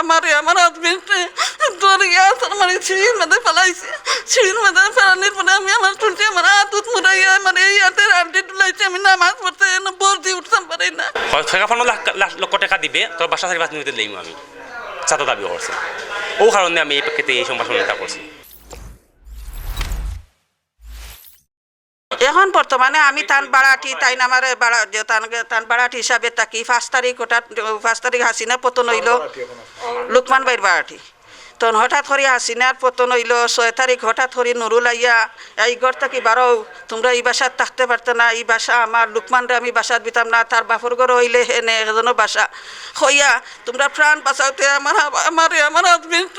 আমার আমার হাজবেন্ড দরিয়া মানে সিঁড়ির মধ্যে ফেলাইছে। সিঁড়ির মধ্যে ফেলানোর পরে আমি আমার শুনছি আমার হাত উত মানে এই হাতের তুলাইছে আমি নামাজ পড়তে বোর দিয়ে উঠতাম পারি না। ঠেকা ফানো লাখ লক্ষ টাকা দিবে, তোর বাসা থেকে বাস নিতে আমি। চাতো দাবি করছে। ও কারণে আমি এই প্রেক্ষিতে এই সম্ভাষণটা করছি। এখন বর্তমানে আমি তান বাড়াটি তাই আমার বাড়া তান বাড়াটি হিসাবে থাকি। পাঁচ তারিখ ওটা পাঁচ তারিখ হাসিনা পতন হইল লুকমান বাইর বাড়াটি তখন হঠাৎ করে হাসিনার পতন হইল ছয় তারিখ হঠাৎ করে নুরুল আইয়া এই ঘর থাকি বারো তোমরা এই বাসাত থাকতে পারতো না এই বাসা আমার লুকমানরে আমি বাসাত দিতাম না তার বাপর ঘর হইলে হেনে এজনও বাসা। হইয়া তোমরা প্রাণ বাঁচাওতে আমার আমার আমার হাজবেন্ড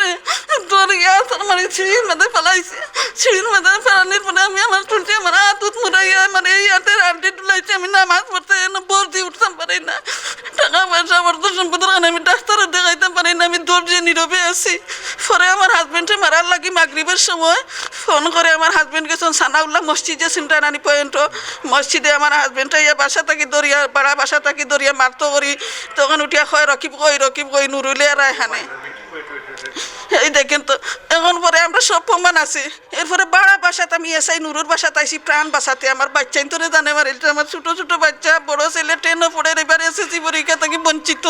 দরিয়া মানে মধ্যে ফেলাইছে। সিঁড়ির মধ্যে ফেলানির পরে আমি আমার চুলটি, আমার হাত উত মুড়াইয়া মানে এই হাতের আন্টি তুলাইছে, আমি নামাজ পড়তে বোর দিয়ে উঠতাম পারি না। টাকা পয়সা অর্থ সম্পদের কারণে আমি ডাক্তারও দেখাইতাম পারি না, আমি ধৈর্য নীরবে আছি। পরে আমার হাজবেন্ডে মারার লাগি মাগরিবের সময়। ফোন করে আমার হাজবেন্ড গেছেন সানাউল্লাহ মসজিদে সিমটানানি পয়েন্ট মসজিদে আমার হাজবেন্ডটা ইয়া বাসা থাকি দরিয়া, পাড়া বাসা থাকি দরিয়া, মারতো করি। তখন উঠিয়া কয়, রকিব কই রকিব কই, নুরুলে আর আমরা সব প্রমাণ আছে। এরপরে বাড়া বাসাতে আমি এসআই নুরুর বাসাতে আইসি প্রাণ বাসাতে আমার বাচ্চা তোরে জানে আমার, এটা আমার ছোটো ছোটো বাচ্চা, বড় ছেলে ট্রেনও পড়ে এবার এসেছি পরীক্ষা থেকে বঞ্চিত।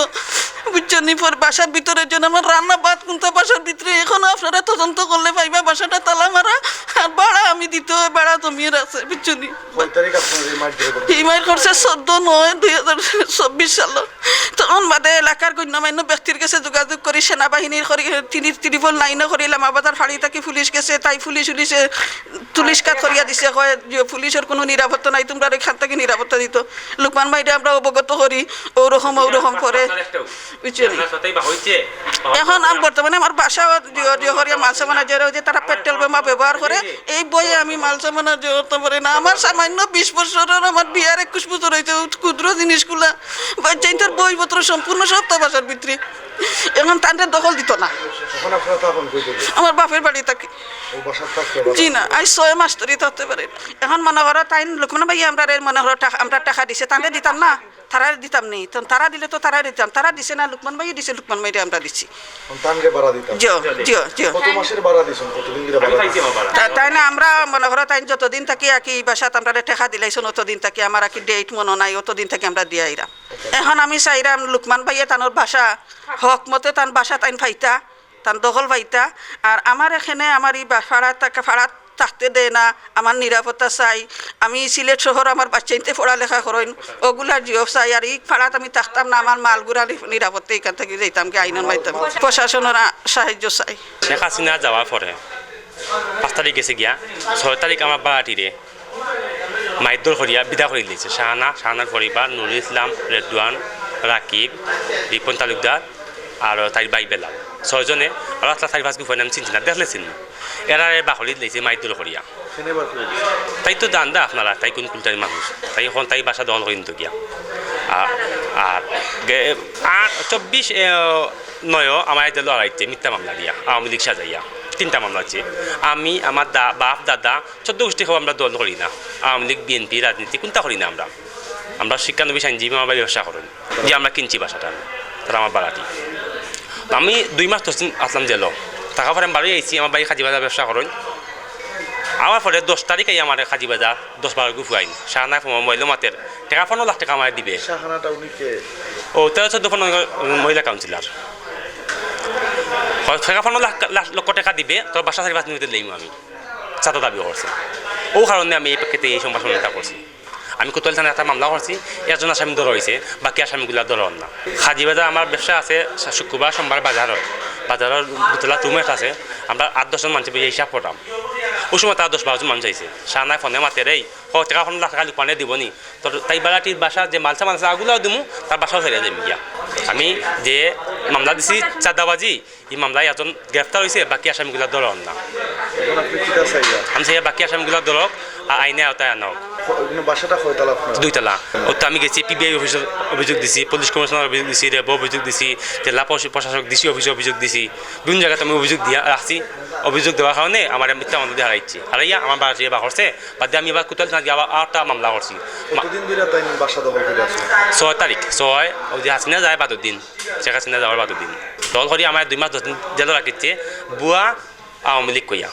বুঝছেন পর বাসার ভিতরে জন্য আমার রান্না বাদ কিন্তু বাসার ভিতরে এখনও আপনারা তদন্ত করলে পাইবা, বাসাটা তালা মারা। আর বাড়া আমি দিতে বাড়া জমিয়ে আছে বুঝছেন নি কয় তারিখ আপনার এই করছে চোদ্দ নয় দুই হাজার চব্বিশ সালত তখন বাদে এলাকার গণ্যমান্য ব্যক্তির কাছে যোগাযোগ করি সেনাবাহিনীর করি তিনি ত্রিপল নাইনও করিলাম আবাদার ফাড়ি থাকি পুলিশ গেছে তাই পুলিশ উলিশে পুলিশ কাজ করিয়া দিছে কয় যে পুলিশের কোনো নিরাপত্তা নাই তোমরা এখান থেকে নিরাপত্তা দিত। লুকমান ভাইটা আমরা অবগত করি ওরকম ওরকম করে। বুঝছেন? এখন আম বর্তমানে আমার বাসা হরিয়া মাল সামানা যে যে তারা পেট্রোল বোমা ব্যবহার করে এই বইয়ে আমি মাল পারে না, আমার সামান্য বিশ বছরের আমার বিয়ার একুশ বছর হয়েছে ক্ষুদ্র জিনিসগুলা বাচ্চাইটার বইপত্র সম্পূর্ণ সপ্তাহ বাসার ভিতরে। এখন তাদের দখল দিত না। আমার বাপের বাড়ি থাকে। জি না ছয় মাস ধরে থাকতে পারে। এখন মনে করো তাই লক্ষ্মণ ভাই আমরা মনে করো আমরা টাকা দিছে তাদের দিতাম না। তারা দিতাম নেই। তারা দিলে তো তারা দিতাম। তারা দিছে না লুকমান ভাই দিছে লুকমান ভাইরে আমরা তা- তাই না আমরা মনে করো তাই যতদিন থাকি আকি বাসাত আমরা টেকা দিলাইছো অতদিন থাকি। আমার আকি ডেট মনে নাই অতদিন থাকি আমরা দিয়ে আইরাম এখন আমি চাইরাম লুকমান ভাইয়ে তানোর বাসা হক মতে তান বাসা তাইন ফাইতা তান দখল ফাইতা আর আমার এখানে আমার এই বা- ফাড়া থাকা ফাড়াত থাকতে দেয় না আমার নিরাপত্তা চাই, আমি সিলেট শহর আমার বাচ্চাইতে পড়ালেখা করেন ওগুলার জিও চাই, আর এই ফাড়াত আমি থাকতাম না আমার মালগুড়া নিরাপত্তা এখান থেকে যেতাম কি আইনের মাধ্যমে। প্রশাসনের সাহায্য চাই। শেখ যাওয়ার পরে পাঁচ তারিখ গেছে গিয়া, ছয় তারিখ আমার বাড়িরে মাইদুর করিয়া বিদা করে দিয়েছে শাহানা শাহানার পরিবার নুরুল ইসলাম রেদওয়ান রাকিব রিপন তালুকদার আর তাই বাই বেলাল। ছয়জনে আর আসলা চারি পাঁচ নাম চিনছি না দেখলে চিনি? এরা বাকলি দিয়েছে মাইদুর করিয়া তাই তো জান দা আপনারা তাই কোন কুলটারি মানুষ তাই এখন তাই বাসা দখল করেন তো গিয়া আর চব্বিশ নয় আমার লড়াইতে মিথ্যা মামলা দিয়া আওয়ামী লীগ সাজাইয়া। তিনটা মামলা আছে আমি আমার দা বাপ দাদা চোদ্দ গোষ্ঠী খাওয়া আমরা দল করি না। আওয়ামী লীগ বিএনপি রাজনীতি কোনটা করি না আমরা। আমরা শিক্ষানবী আইনজীবী আমার বাড়ি ব্যবসা করেন। যে আমরা কিনছি বাসাটা তারা আমার বাড়াটি আমি দুই মাস দশ দিন আসলাম জেল। টাকা পরে আমি বাড়ি আইছি আমার বাড়ি খাজি বাজার ব্যবসা করেন। আমার পরে দশ তারিখে আমার খাজি বাজার দশ বারো গুফু আইন। শাহানা মহিলা মাতের। টাকা পনেরো লাখ টাকা আমার দিবে। ও তেরো চোদ্দ পনেরো মহিলা কাউন্সিলার পনেরো লাখ লাখ লক্ষ টাকা দিবে তোর বাসা চারি পাঁচ মিনিটে লইম আমি। চাতো দাবি করছে। ও কারণে আমি এই প্রেক্ষিতে এই সম্ভাষণটা করছি। আমি কোতোয়াল থানায় একটা মামলা করছি একজন আসামি ধরা হয়েছে, বাকি আসামিগুলা ধরন না। হাজি বাজার আমার ব্যবসা আছে শুক্রবার, সোমবার বাজার হয়। বাজারের দুতলা রুমেট আছে, আমরা আট দশজন মানুষ বই হিসাব করতাম ওই সময় তার দশ বারোজন মানুষ আইছে। সানায় ফোনে মাতে রে ক টাকা ফোন লাখ টাকা লুকানে দিব নি তোর তাই বেলাটির বাসা যে মালসা মালসা, আগুলাও দিমু, তার বাসাও ছেড়ে দিম গিয়া। আমি যে মামলা দিছি চাঁদাবাজি এই মামলায় এজন গ্রেফতার হয়েছে বাকি আসামিগুলা ধরন না আমি চাই বাকি আসামিগুলা ধরক আইনে আওতায় আনক। বাসাটা আপনার? দুইতলা ও তো আমি গেছি পিবিআই অফিসে অভিযোগ দিছি পুলিশ কমিশনার অভিযোগ দিছি রেব অভিযোগ দিছি জেলা প্রশ- প্রশাসক ডিসি অফিসে অভিযোগ দিছি। বিভিন্ন জায়গাতে আমি অভিযোগ দিয়া রাখছি। অভিযোগ দেওয়ার কারণে আমার মিথ্যা মামলা হারাইছি। হারাইয়া আমার বাড়ি বা করছে বাদ আমি এবার কোথাও না দিয়ে আবার মামলা করছি। আছে ছয় তারিখ ছয় হাসিনা যায় বাদর দিন। শেখ হাসিনা যাওয়ার বাদর দিন। দল করি আমার দুই মাস দশ দিন জেল রাখিছে বুয়া আওয়ামী লীগ কইয়া।